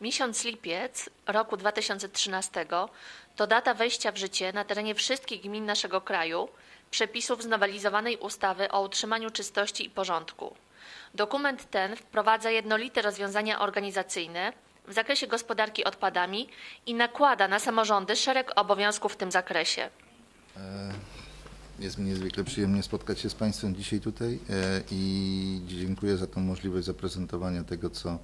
Miesiąc lipiec roku 2013 to data wejścia w życie na terenie wszystkich gmin naszego kraju przepisów znowelizowanej ustawy o utrzymaniu czystości i porządku. Dokument ten wprowadza jednolite rozwiązania organizacyjne w zakresie gospodarki odpadami i nakłada na samorządy szereg obowiązków w tym zakresie. Jest mi niezwykle przyjemnie spotkać się z Państwem dzisiaj tutaj e, i dziękuję za tą możliwość zaprezentowania tego, co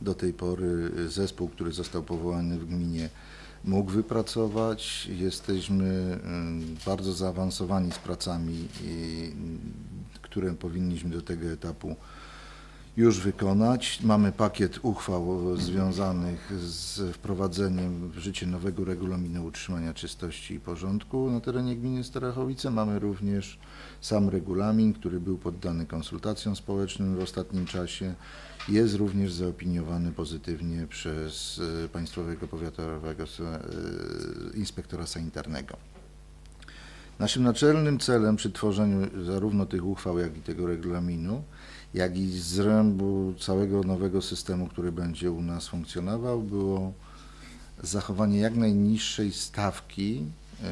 do tej pory zespół, który został powołany w gminie mógł wypracować. Jesteśmy mm, bardzo zaawansowani z pracami, i, które powinniśmy do tego etapu już wykonać. Mamy pakiet uchwał związanych z wprowadzeniem w życie nowego regulaminu utrzymania czystości i porządku na terenie gminy Starachowice. Mamy również sam regulamin, który był poddany konsultacjom społecznym w ostatnim czasie. Jest również zaopiniowany pozytywnie przez e, Państwowego Powiatowego e, Inspektora Sanitarnego. Naszym naczelnym celem przy tworzeniu zarówno tych uchwał, jak i tego regulaminu, jak i zrębu całego nowego systemu, który będzie u nas funkcjonował, było zachowanie jak najniższej stawki e,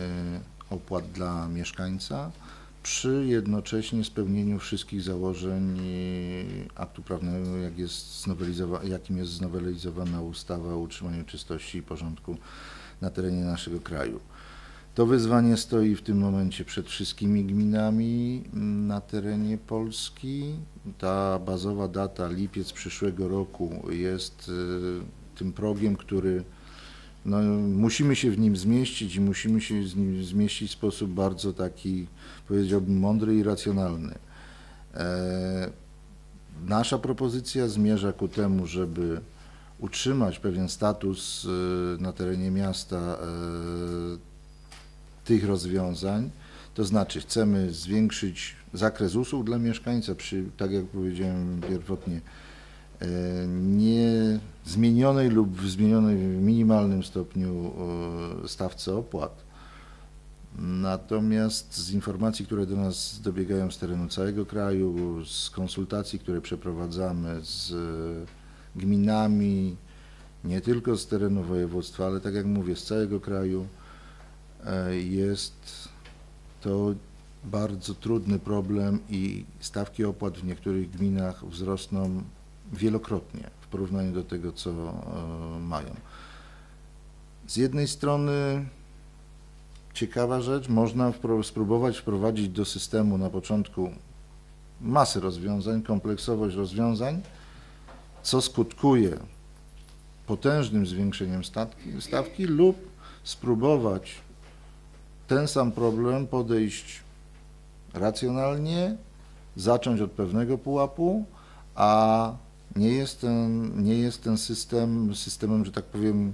opłat dla mieszkańca przy jednocześnie spełnieniu wszystkich założeń aktu prawnego, jak jest jakim jest znowelizowana ustawa o utrzymaniu czystości i porządku na terenie naszego kraju. To wyzwanie stoi w tym momencie przed wszystkimi gminami na terenie Polski. Ta bazowa data, lipiec przyszłego roku, jest y, tym progiem, który no, musimy się w nim zmieścić i musimy się z nim zmieścić w sposób bardzo taki, powiedziałbym, mądry i racjonalny. E, Nasza propozycja zmierza ku temu, żeby utrzymać pewien status y, na terenie miasta e, tych rozwiązań, to znaczy chcemy zwiększyć zakres usług dla mieszkańca przy, tak jak powiedziałem pierwotnie, e, nie zmienionej lub w zmienionej w minimalnym stopniu e, stawce opłat. Natomiast z informacji, które do nas dobiegają z terenu całego kraju, z konsultacji, które przeprowadzamy z e, gminami, nie tylko z terenu województwa, ale tak jak mówię, z całego kraju, e, jest to bardzo trudny problem i stawki opłat w niektórych gminach wzrosną wielokrotnie w porównaniu do tego, co e, mają. Z jednej strony ciekawa rzecz, można spróbować wprowadzić do systemu na początku masę rozwiązań, kompleksowość rozwiązań, co skutkuje potężnym zwiększeniem stawki, stawki lub spróbować ten sam problem podejść racjonalnie, zacząć od pewnego pułapu, a nie jest ten, nie jest ten system systemem, że tak powiem,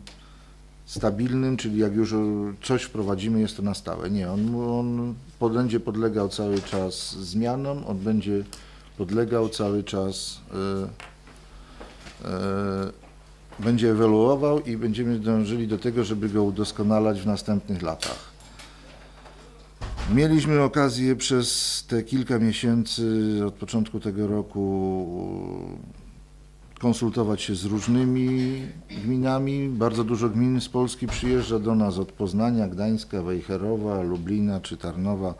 stabilnym, czyli jak już coś wprowadzimy, jest to na stałe. Nie, on, on będzie podlegał cały czas zmianom, on będzie podlegał cały czas, e, e, będzie ewoluował i będziemy dążyli do tego, żeby go udoskonalać w następnych latach. Mieliśmy okazję przez te kilka miesięcy od początku tego roku konsultować się z różnymi gminami. Bardzo dużo gmin z Polski przyjeżdża do nas od Poznania, Gdańska, Wejherowa, Lublina czy Tarnowa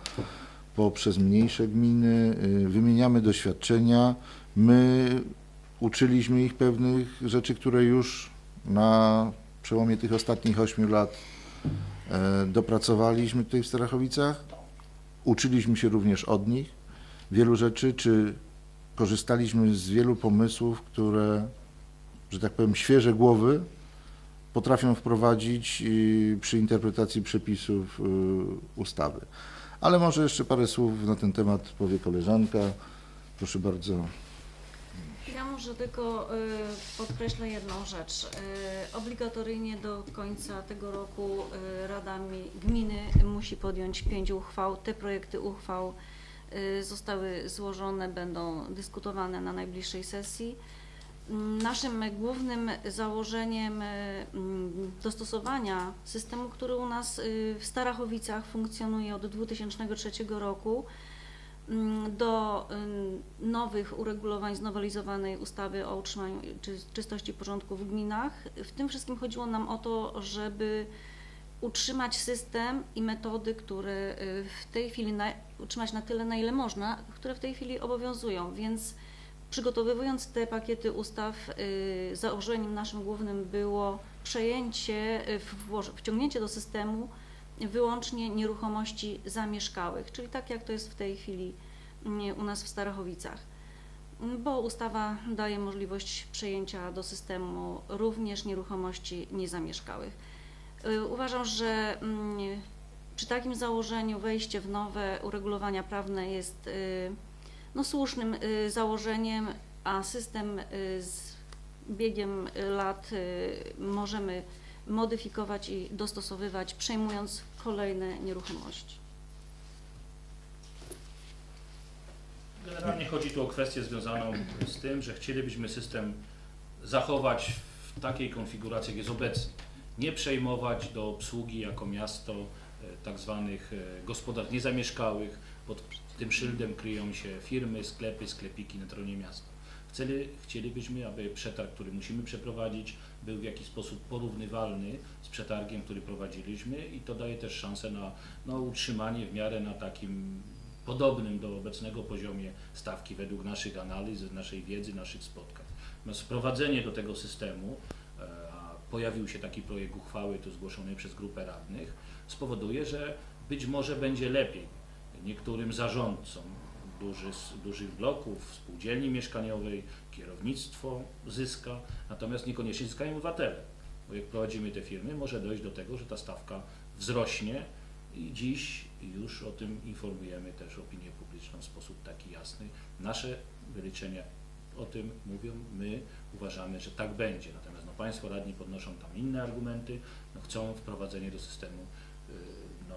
poprzez mniejsze gminy. Y, Wymieniamy doświadczenia. My uczyliśmy ich pewnych rzeczy, które już na przełomie tych ostatnich ośmiu lat e, dopracowaliśmy tutaj w Starachowicach. Uczyliśmy się również od nich wielu rzeczy, czy korzystaliśmy z wielu pomysłów, które, że tak powiem, świeże głowy potrafią wprowadzić przy interpretacji przepisów y, ustawy. Ale może jeszcze parę słów na ten temat powie koleżanka. Proszę bardzo. Ja może tylko y, podkreślę jedną rzecz. Y, Obligatoryjnie do końca tego roku y, Rada Mi- Gminy musi podjąć pięć uchwał. Te projekty uchwał zostały złożone, będą dyskutowane na najbliższej sesji. Mm, Naszym głównym założeniem y, mm, dostosowania systemu, który u nas y, w Starachowicach funkcjonuje od 2003 roku, mm, do y, nowych uregulowań znowelizowanej ustawy o utrzymaniu czy, czystości porządku w gminach. W tym wszystkim chodziło nam o to, żeby utrzymać system i metody, które y, w tej chwili, na, utrzymać na tyle, na ile można, które w tej chwili obowiązują, więc przygotowywując te pakiety ustaw, y, założeniem naszym głównym było przejęcie, y, wciągnięcie do systemu wyłącznie nieruchomości zamieszkałych, czyli tak jak to jest w tej chwili mm, u nas w Starachowicach. Bo ustawa daje możliwość przejęcia do systemu również nieruchomości niezamieszkałych. Y, Uważam, że mm, przy takim założeniu wejście w nowe uregulowania prawne jest y, no, słusznym y, założeniem, a system z biegiem lat możemy modyfikować i dostosowywać, przejmując kolejne nieruchomości. Generalnie chodzi tu o kwestię związaną z tym, że chcielibyśmy system zachować w takiej konfiguracji, jak jest obecnie. Nie przejmować do obsługi jako miasto e, tak zwanych e, gospodarstw niezamieszkałych. Pod tym szyldem kryją się firmy, sklepy, sklepiki na terenie miasta. Chcieli, chcielibyśmy, aby przetarg, który musimy przeprowadzić, był w jakiś sposób porównywalny z przetargiem, który prowadziliśmy i to daje też szansę na no, utrzymanie w miarę na takim podobnym do obecnego poziomie stawki według naszych analiz, naszej wiedzy, naszych spotkań. Natomiast wprowadzenie do tego systemu, pojawił się taki projekt uchwały tu zgłoszony przez grupę radnych, spowoduje, że być może będzie lepiej niektórym zarządcom duży, dużych bloków, spółdzielni mieszkaniowej, kierownictwo zyska, natomiast niekoniecznie zyskają obywatele. Bo jak prowadzimy te firmy, może dojść do tego, że ta stawka wzrośnie i dziś już o tym informujemy też opinię publiczną w sposób taki jasny. Nasze wyliczenia o tym mówią, my uważamy, że tak będzie. Natomiast Państwo radni podnoszą tam inne argumenty, no, chcą wprowadzenie do systemu y, no,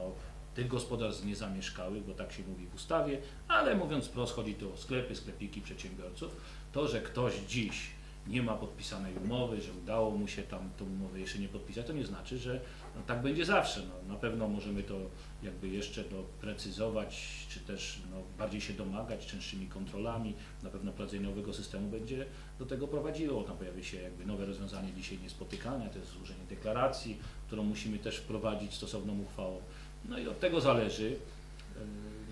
tych gospodarstw niezamieszkałych, bo tak się mówi w ustawie, ale mówiąc wprost, chodzi tu o sklepy, sklepiki, przedsiębiorców. To, że ktoś dziś nie ma podpisanej umowy, że udało mu się tam tą umowę jeszcze nie podpisać, to nie znaczy, że no, tak będzie zawsze. No, na pewno możemy to jakby jeszcze doprecyzować, czy też no, bardziej się domagać częstszymi kontrolami. Na pewno prowadzenie nowego systemu będzie do tego prowadziło. Tam pojawi się jakby nowe rozwiązanie dzisiaj niespotykane, to jest złożenie deklaracji, którą musimy też wprowadzić stosowną uchwałą. No i od tego zależy, yy,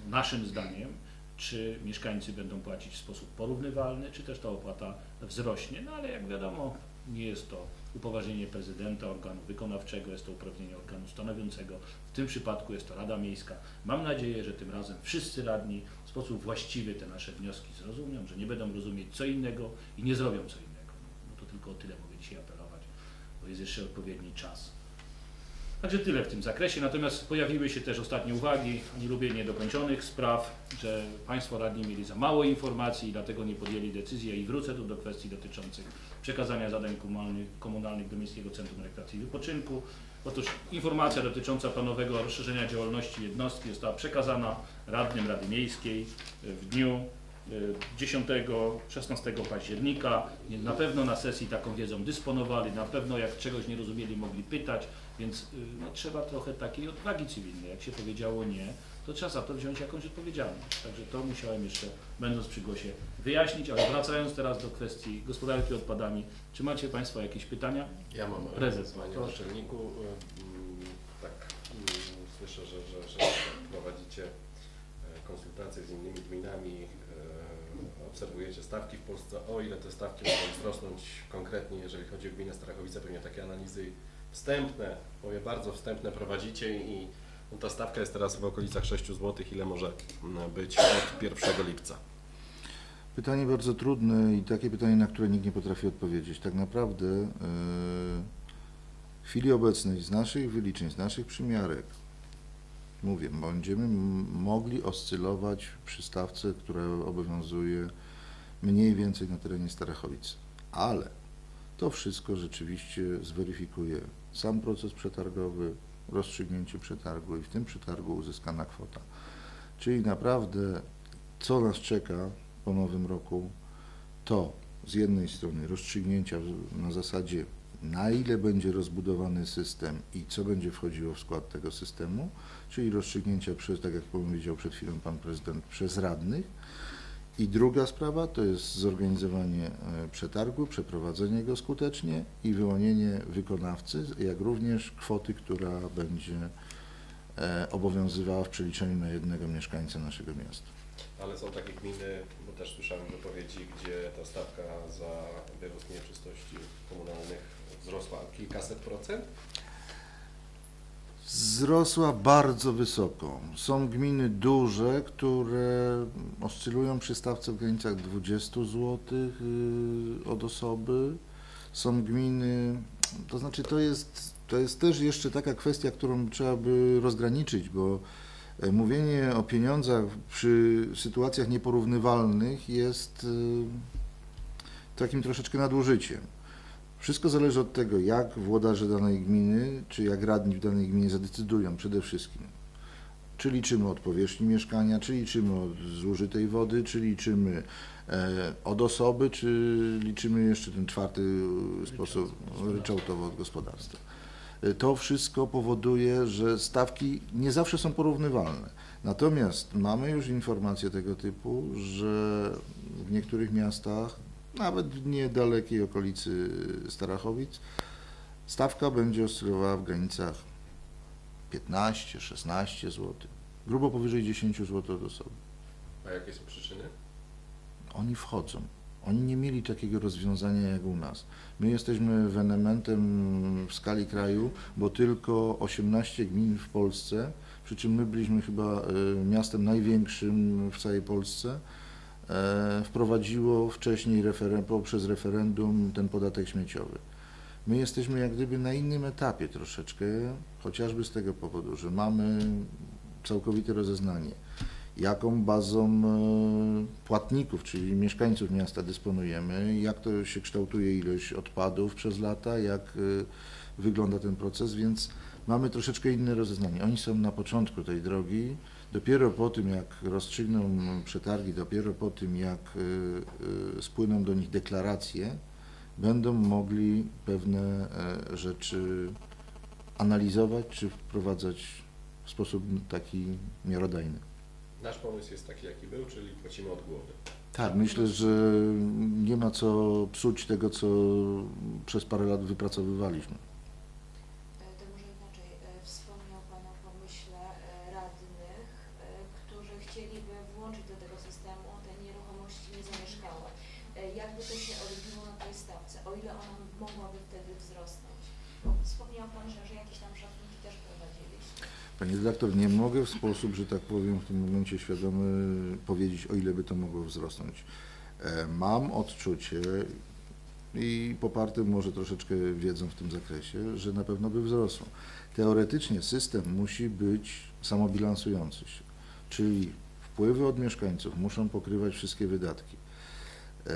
naszym zdaniem, czy mieszkańcy będą płacić w sposób porównywalny, czy też ta opłata wzrośnie. No ale jak wiadomo, nie jest to upoważnienie prezydenta, organu wykonawczego, jest to uprawnienie organu stanowiącego. W tym przypadku jest to Rada Miejska. Mam nadzieję, że tym razem wszyscy radni w sposób właściwy te nasze wnioski zrozumią, że nie będą rozumieć co innego i nie zrobią co innego. No to tylko o tyle mogę dzisiaj apelować, bo jest jeszcze odpowiedni czas. Także tyle w tym zakresie. Natomiast pojawiły się też ostatnie uwagi, nie lubię niedokończonych spraw, że Państwo radni mieli za mało informacji i dlatego nie podjęli decyzji. I wrócę tu do kwestii dotyczących przekazania zadań komunalnych, komunalnych do Miejskiego Centrum Rekreacji i Wypoczynku. Otóż informacja dotycząca planowego rozszerzenia działalności jednostki została przekazana radnym Rady Miejskiej w dniu 10-16 października. Na pewno na sesji taką wiedzą dysponowali, na pewno jak czegoś nie rozumieli mogli pytać, więc y, no, trzeba trochę takiej odwagi cywilnej. Jak się powiedziało nie, to trzeba za to wziąć jakąś odpowiedzialność. Także to musiałem jeszcze, będąc przy głosie, wyjaśnić, ale wracając teraz do kwestii gospodarki odpadami, czy macie Państwo jakieś pytania? Ja mam Prezes, Panie. Naczelniku. mm, Tak, mm, słyszę, że, że, że prowadzicie e, konsultacje z innymi gminami, e, obserwujecie stawki w Polsce. O ile te stawki mogą wzrosnąć konkretnie, jeżeli chodzi o gminę Strachowice, pewnie takie analizy wstępne, mówię bardzo wstępne prowadzicie i no, ta stawka jest teraz w okolicach 6 zł. Ile może być od 1 lipca? Pytanie bardzo trudne i takie pytanie, na które nikt nie potrafi odpowiedzieć. Tak naprawdę yy, w chwili obecnej z naszych wyliczeń, z naszych przymiarek, mówię, będziemy mogli oscylować przy stawce, która obowiązuje mniej więcej na terenie Starachowic. Ale to wszystko rzeczywiście zweryfikuje sam proces przetargowy, rozstrzygnięcie przetargu i w tym przetargu uzyskana kwota. Czyli naprawdę co nas czeka po nowym roku, to z jednej strony rozstrzygnięcia na zasadzie na ile będzie rozbudowany system i co będzie wchodziło w skład tego systemu, czyli rozstrzygnięcia przez, tak jak powiedział przed chwilą pan prezydent, przez radnych. I druga sprawa to jest zorganizowanie e, przetargu, przeprowadzenie go skutecznie i wyłonienie wykonawcy, jak również kwoty, która będzie e, obowiązywała w przeliczeniu na jednego mieszkańca naszego miasta. Ale są takie gminy, bo też słyszałem wypowiedzi, gdzie ta stawka za wywóz nieczystości komunalnych wzrosła kilkaset procent. Wzrosła bardzo wysoko. Są gminy duże, które oscylują przy stawce w granicach 20 zł y, od osoby. Są gminy, to znaczy to jest, to jest też jeszcze taka kwestia, którą trzeba by rozgraniczyć, bo e, mówienie o pieniądzach przy sytuacjach nieporównywalnych jest y, takim troszeczkę nadużyciem. Wszystko zależy od tego, jak włodarze danej gminy, czy jak radni w danej gminie zadecydują przede wszystkim. Czy liczymy od powierzchni mieszkania, czy liczymy od zużytej wody, czy liczymy e, od osoby, czy liczymy jeszcze ten czwarty sposób ryczałtowo od gospodarstwa. E, To wszystko powoduje, że stawki nie zawsze są porównywalne. Natomiast mamy już informacje tego typu, że w niektórych miastach nawet w niedalekiej okolicy Starachowic, stawka będzie oscylowała w granicach 15-16 zł, grubo powyżej 10 zł od osoby. A jakie są przyczyny? Oni wchodzą. Oni nie mieli takiego rozwiązania jak u nas. My jesteśmy wenementem w skali kraju, bo tylko 18 gmin w Polsce, przy czym my byliśmy chyba e, miastem największym w całej Polsce, wprowadziło wcześniej referen- poprzez referendum ten podatek śmieciowy. My jesteśmy jak gdyby na innym etapie troszeczkę, chociażby z tego powodu, że mamy całkowite rozeznanie, jaką bazą e, płatników, czyli mieszkańców miasta dysponujemy, jak to się kształtuje ilość odpadów przez lata, jak e, wygląda ten proces, więc mamy troszeczkę inne rozeznanie. Oni są na początku tej drogi, dopiero po tym jak rozstrzygną przetargi, dopiero po tym jak e, e, spłyną do nich deklaracje, będą mogli pewne e, rzeczy analizować czy wprowadzać w sposób taki miarodajny. Nasz pomysł jest taki, jaki był, czyli płacimy od głowy. Tak, myślę, że nie ma co psuć tego, co przez parę lat wypracowywaliśmy. E, To może inaczej. E, Wspomniał Pan o pomyśle e, radnych, e, którzy chcieliby włączyć do tego systemu te nieruchomości niezamieszkałe. E, Jakby to się odbiło na tej stawce, o ile ona mogłaby wtedy wzrosnąć? Bo wspomniał Pan, że, że jakieś tam szacunki też prowadziliście. Panie redaktor, nie mogę w sposób, że tak powiem, w tym momencie świadomy powiedzieć, o ile by to mogło wzrosnąć. E, Mam odczucie i poparte może troszeczkę wiedzą w tym zakresie, że na pewno by wzrosło. Teoretycznie system musi być samobilansujący się, czyli wpływy od mieszkańców muszą pokrywać wszystkie wydatki. E,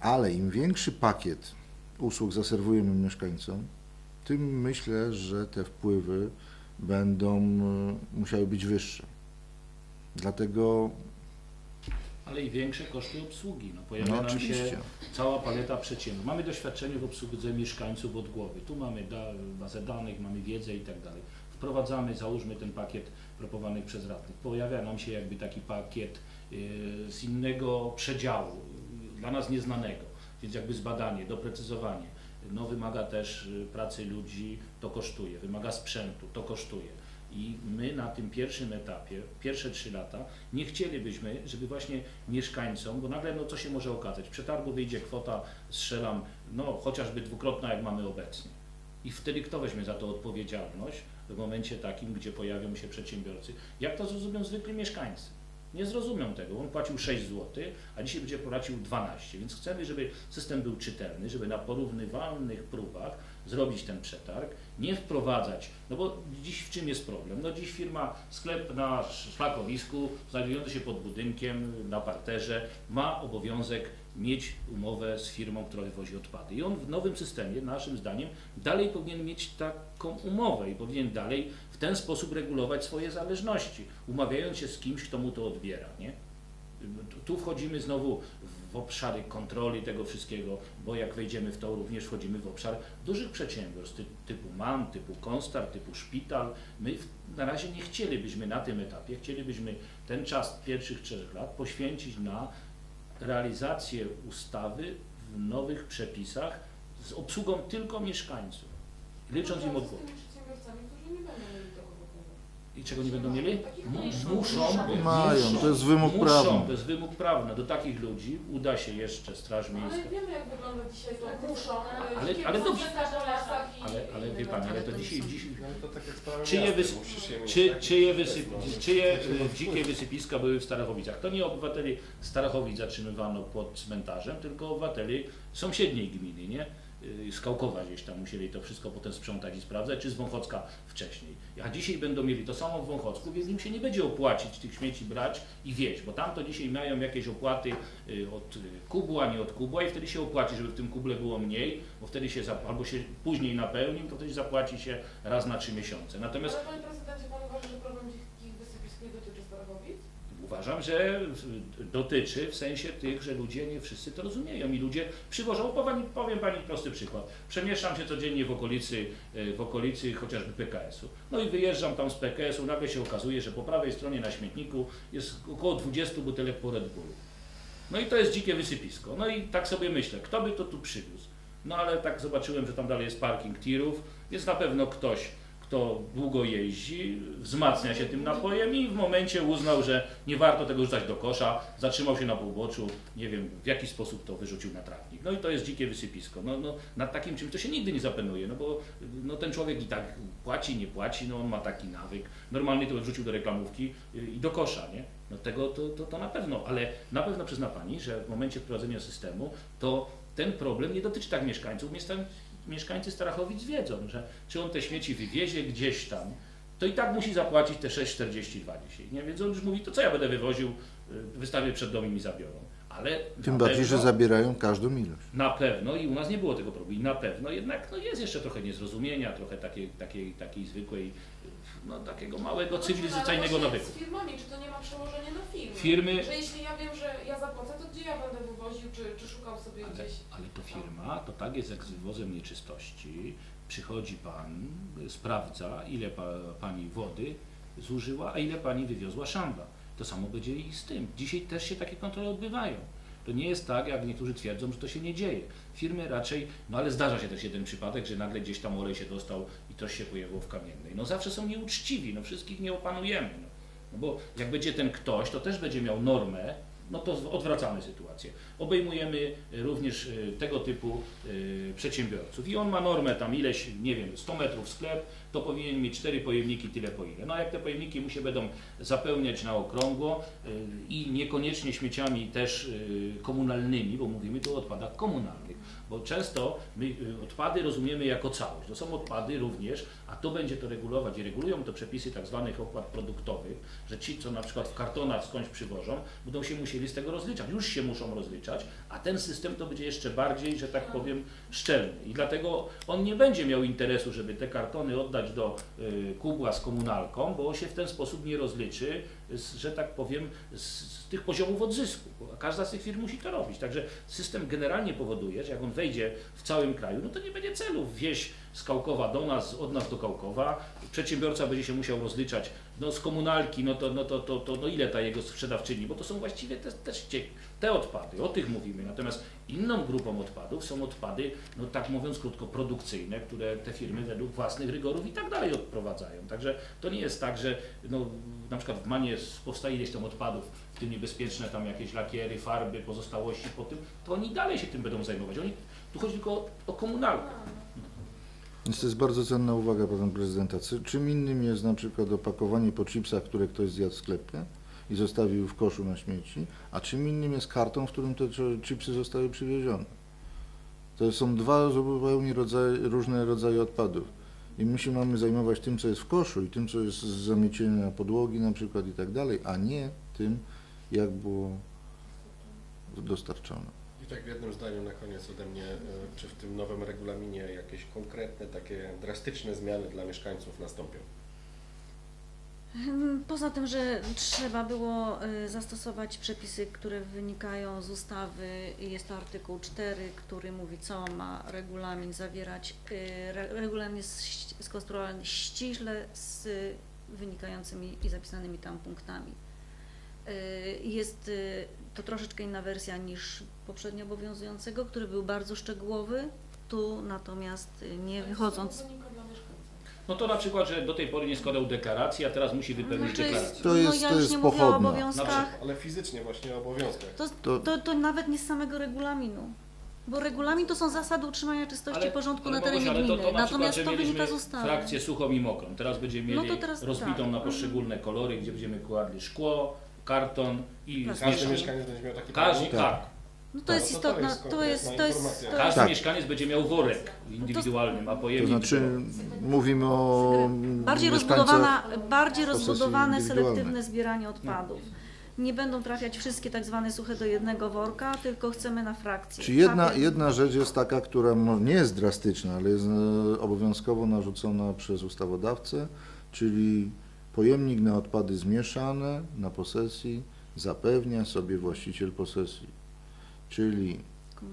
Ale im większy pakiet usług zaserwujemy mieszkańcom, tym myślę, że te wpływy będą e, musiały być wyższe. Dlatego, ale i większe koszty obsługi. No, pojawia no nam się cała paleta przedsiębiorstw. Mamy doświadczenie w obsłudze mieszkańców od głowy. Tu mamy da, bazę danych, mamy wiedzę i tak dalej. Wprowadzamy, załóżmy ten pakiet proponowanych przez radnych. Pojawia nam się jakby taki pakiet y, z innego przedziału, dla nas nieznanego, więc jakby zbadanie, doprecyzowanie. No wymaga też y, pracy ludzi, to kosztuje, wymaga sprzętu, to kosztuje. I my na tym pierwszym etapie, pierwsze trzy lata, nie chcielibyśmy, żeby właśnie mieszkańcom, bo nagle no co się może okazać, w przetargu wyjdzie kwota, strzelam, no chociażby dwukrotna jak mamy obecnie. I wtedy kto weźmie za to odpowiedzialność w momencie takim, gdzie pojawią się przedsiębiorcy? Jak to zrozumią zwykli mieszkańcy? Nie zrozumią tego. On płacił 6 zł, a dzisiaj będzie płacił 12. Więc chcemy, żeby system był czytelny, żeby na porównywalnych próbach zrobić ten przetarg, nie wprowadzać, no bo dziś w czym jest problem? No dziś firma, sklep na szlakowisku, znajdujący się pod budynkiem, na parterze, ma obowiązek mieć umowę z firmą, która wywozi odpady. I on w nowym systemie, naszym zdaniem, dalej powinien mieć taką umowę i powinien dalej w ten sposób regulować swoje zależności, umawiając się z kimś, kto mu to odbiera, nie? Tu- wchodzimy znowu w obszary kontroli tego wszystkiego, bo jak wejdziemy w to, również wchodzimy w obszar dużych przedsiębiorstw ty, typu MAN, typu Konstar, typu Szpital. My w- na razie nie chcielibyśmy na tym etapie, chcielibyśmy ten czas pierwszych trzech lat poświęcić na realizację ustawy w nowych przepisach z obsługą tylko mieszkańców, licząc im od... od z tymi przedsiębiorcami, którzy nie będą mieli tego wyboru. I czego nie będą mieli? Muszą. Mają, muszą, to jest wymóg muszą, prawny. To jest wymóg prawny. Do takich ludzi uda się jeszcze Straż Miejska. ale wiemy jak wygląda dzisiaj to muszą. Ale- ale Ale, ale wie Pani, ale to dzisiaj, dzisiaj No to tak Czyje miasta, wys- musisz je mieć, czy, tak? czyje, no, czyje y, dzikie wysypiska były w Starachowicach? To nie obywateli Starachowic zatrzymywano pod cmentarzem, tylko obywateli sąsiedniej gminy, nie? Y, Z Kałkowa gdzieś tam musieli to wszystko potem sprzątać i sprawdzać, czy z Wąchocka wcześniej. A dzisiaj będą mieli to samo w Wąchocku, więc im się nie będzie opłacić tych śmieci brać i wieźć, bo tam to dzisiaj mają jakieś opłaty y, od y, kubła, nie od kubła i wtedy się opłaci, żeby w tym kuble było mniej, bo wtedy się albo się później napełni, to wtedy zapłaci się raz na trzy miesiące. Natomiast Ale panie prezydencie, pan uważa, że problem dzikich wysypisk nie dotyczy Starachowic? Uważam, że dotyczy w sensie tych, że ludzie nie wszyscy to rozumieją i ludzie przywożą, powiem, Pani prosty przykład. Przemieszczam się codziennie w okolicy, e, w okolicy chociażby PKS-u. No i wyjeżdżam tam z PKS-u, nagle się okazuje, że po prawej stronie na śmietniku jest około 20 butelek po Red Bullu. No i to jest dzikie wysypisko. No i tak sobie myślę, kto by to tu przywiózł? No ale tak zobaczyłem, że tam dalej jest parking tirów, więc na pewno ktoś, kto długo jeździ, wzmacnia się tym napojem i w momencie uznał, że nie warto tego rzucać do kosza, zatrzymał się na półboczu, nie wiem w jaki sposób to wyrzucił na trawnik. No i to jest dzikie wysypisko. No, no, nad takim czymś to się nigdy nie zapenuje, no bo no, ten człowiek i tak płaci, nie płaci, no on ma taki nawyk. Normalnie to wrzucił do reklamówki y, i do kosza, nie? No tego to, to, to na pewno, ale na pewno przyzna Pani, że w momencie wprowadzenia systemu to ten problem nie dotyczy tak mieszkańców. Mieszka- Mieszkańcy Starachowic wiedzą, że czy on te śmieci wywiezie gdzieś tam, to i tak musi zapłacić te 6,42 dzisiaj. Nie? Więc on już mówi, to co ja będę wywoził, y, wystawię przed dom i mi zabiorą. Ale Tym bardziej, pewno, że zabierają każdą ilość. na pewno i u nas nie było tego problemu. I na pewno jednak no jest jeszcze trochę niezrozumienia, trochę takiej, takiej, takiej zwykłej, no takiego małego cywilizacyjnego Ale nawyku. Z firmami, czy to nie ma przełożenia na firmy? Firmy, Że jeśli ja wiem, że ja zapłacę, to gdzie ja będę wywoził, czy, czy szukał sobie ale, gdzieś? ale to firma, to tak jest jak z wywozem nieczystości. Przychodzi pan, sprawdza, ile pa, pani wody zużyła, a ile pani wywiozła szamba. To samo będzie i z tym. Dzisiaj też się takie kontrole odbywają. To nie jest tak, jak niektórzy twierdzą, że to się nie dzieje. Firmy raczej, no ale zdarza się też jeden przypadek, że nagle gdzieś tam olej się dostał i coś się pojawiło w kamiennej. No zawsze są nieuczciwi, no wszystkich nie opanujemy. No. No bo jak będzie ten ktoś, to też będzie miał normę, no to odwracamy sytuację. Obejmujemy również y, tego typu y, przedsiębiorców i on ma normę tam ileś, nie wiem, 100 metrów sklep, to powinien mieć cztery pojemniki tyle po ile. No a jak te pojemniki mu się będą zapełniać na okrągło y, i niekoniecznie śmieciami też komunalnymi, bo mówimy tu o odpadach komunalnych, bo często my odpady rozumiemy jako całość. To są odpady również, a to będzie to regulować i regulują to przepisy tak zwanych opłat produktowych, że ci, co na przykład w kartonach skądś przywożą, będą się musieli z tego rozliczać. Już się muszą rozliczać, a ten system to będzie jeszcze bardziej, że tak powiem, szczelny. I dlatego on nie będzie miał interesu, żeby te kartony oddać do y, kubła z komunalką, bo się w ten sposób nie rozliczy, z, że tak powiem, z, z tych poziomów odzysku. Każda z tych firm musi to robić. Także system generalnie powoduje, że jak on wejdzie w całym kraju, no to nie będzie celu wieść z Kałkowa do nas, od nas do Kałkowa. Przedsiębiorca będzie się musiał rozliczać no, z komunalki, no to, no to, to, to no ile ta jego sprzedawczyni, bo to są właściwie te, też te, te odpady, o tych mówimy. Natomiast inną grupą odpadów są odpady, no tak mówiąc krótko, produkcyjne, które te firmy według własnych rygorów i tak dalej odprowadzają. Także to nie jest tak, że no, na przykład w Manie powstaje ileś tam odpadów, w tym niebezpieczne tam jakieś lakiery, farby, pozostałości po tym, to oni dalej się tym będą zajmować. Oni, tu chodzi tylko o, o komunalkę. Więc to jest bardzo cenna uwaga pana prezydenta. Czy- Czym innym jest na przykład opakowanie po chipsach, które ktoś zjadł w sklepie i zostawił w koszu na śmieci, a czym innym jest karton, w którym te ch- chipsy zostały przywiezione. To są dwa zupełnie rodzaje, różne rodzaje odpadów. I my się mamy zajmować tym, co jest w koszu i tym, co jest z zamiecienia podłogi na przykład i tak dalej, a nie tym, jak było dostarczone. I tak w jednym zdaniu na koniec ode mnie, e, czy w tym nowym regulaminie jakieś konkretne, takie drastyczne zmiany dla mieszkańców nastąpią? Poza tym, że trzeba było y, zastosować przepisy, które wynikają z ustawy, jest to artykuł 4, który mówi, co ma regulamin zawierać. Y, re- Regulamin jest skonstruowany ściśle z wynikającymi i zapisanymi tam punktami. Y, Jest to troszeczkę inna wersja niż poprzednio obowiązującego, który był bardzo szczegółowy. Tu natomiast nie wychodząc Co wynika dla mieszkańca? No to na przykład, że do tej pory nie składał deklaracji, a teraz musi wypełnić No to deklarację. jest, To no jest- ja to już jest nie mówię o pochodna. obowiązkach. Ale fizycznie właśnie o obowiązkach. To, To- to, to nawet nie z samego regulaminu. Bo regulamin to są zasady utrzymania czystości i porządku na terenie ale gminy. to, to na Natomiast przykład, to że wynika z mieliśmy ustawy. frakcję suchą i mokrą. Teraz będziemy No mieli to teraz rozbitą tak. na poszczególne kolory, gdzie będziemy kładli szkło, karton i zmieszanie. mieszkaniec będzie miał taki Każdy, pojemnik? tak. No to Tak, jest to to istotna, jest to jest, to jest, to Każdy Tak. mieszkaniec będzie miał worek indywidualny, a To pojemnik znaczy do- mówimy o bardziej rozbudowana, bardziej rozbudowane selektywne zbieranie odpadów. Nie będą trafiać wszystkie tak zwane suche do jednego worka, tylko chcemy na frakcję. Czy jedna, Papier- jedna rzecz jest taka, która nie jest drastyczna, ale jest e, obowiązkowo narzucona przez ustawodawcę, czyli pojemnik na odpady zmieszane na posesji zapewnia sobie właściciel posesji. Czyli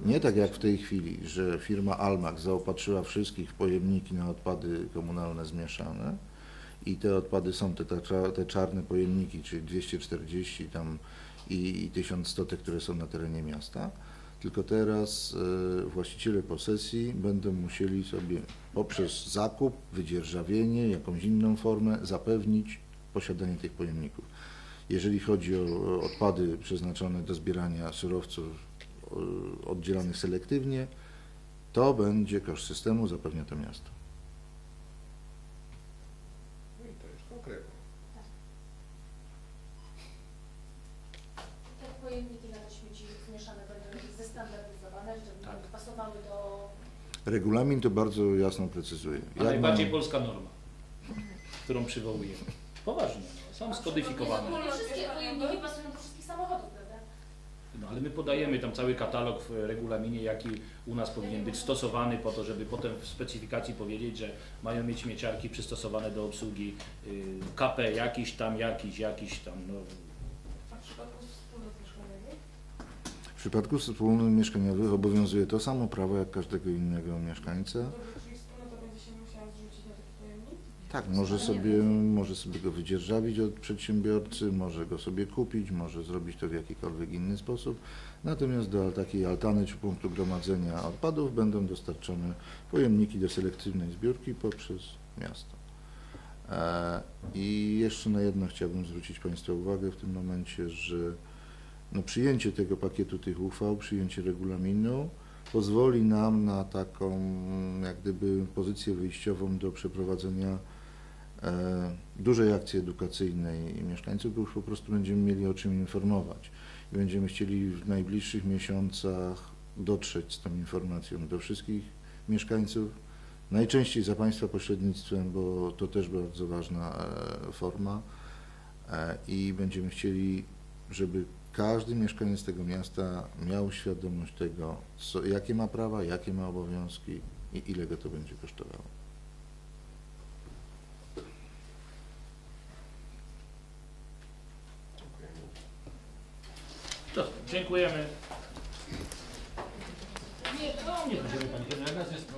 nie tak jak w tej chwili, że firma Almax zaopatrzyła wszystkich w pojemniki na odpady komunalne zmieszane i te odpady są te, te, cza- te czarne pojemniki, czyli 240 tam i, i 1100 te, które są na terenie miasta. Tylko teraz e, właściciele posesji będą musieli sobie poprzez zakup, wydzierżawienie, jakąś inną formę zapewnić posiadanie tych pojemników. Jeżeli chodzi o odpady przeznaczone do zbierania surowców oddzielanych selektywnie, to będzie koszt systemu, zapewnia to miasto. No i to już konkretnie. Te pojemniki na te śmieci zmieszane będą jakieś zestandaryzowane, żeby Tak. pasowały do... Regulamin to bardzo jasno precyzuje. A Jak najbardziej polska norma, którą przywołujemy. Poważnie, są skodyfikowane. Wszystkie pojemniki pasują do wszystkich? No, ale my podajemy tam cały katalog w regulaminie, jaki u nas powinien być stosowany po to, żeby potem w specyfikacji powiedzieć, że mają mieć śmieciarki przystosowane do obsługi y, KP jakiś tam, jakiś, jakiś tam. No, A w przypadku wspólnot mieszkaniowych? W przypadku wspólnot mieszkaniowych obowiązuje to samo prawo jak każdego innego mieszkańca. Dobrze, czyli wspólnota będzie się musiała zrzucić na taki pojemnik? Tak, może sobie, może sobie go wydzierżawić od przedsiębiorcy, może go sobie kupić, może zrobić to w jakikolwiek inny sposób. Natomiast do takiej altany czy punktu gromadzenia odpadów będą dostarczone pojemniki do selektywnej zbiórki poprzez miasto. E, I jeszcze na jedno chciałbym zwrócić Państwa uwagę w tym momencie, że no przyjęcie tego pakietu tych uchwał, przyjęcie regulaminu pozwoli nam na taką jak gdyby pozycję wyjściową do przeprowadzenia dużej akcji edukacyjnej mieszkańców, bo już po prostu będziemy mieli o czym informować i będziemy chcieli w najbliższych miesiącach dotrzeć z tą informacją do wszystkich mieszkańców, najczęściej za Państwa pośrednictwem, bo to też bardzo ważna e, forma e, i będziemy chcieli, żeby każdy mieszkaniec tego miasta miał świadomość tego, co, jakie ma prawa, jakie ma obowiązki i ile go to będzie kosztowało. Dziękujemy. To, dziękujemy. Nie, to nie będziemy Pani projekt.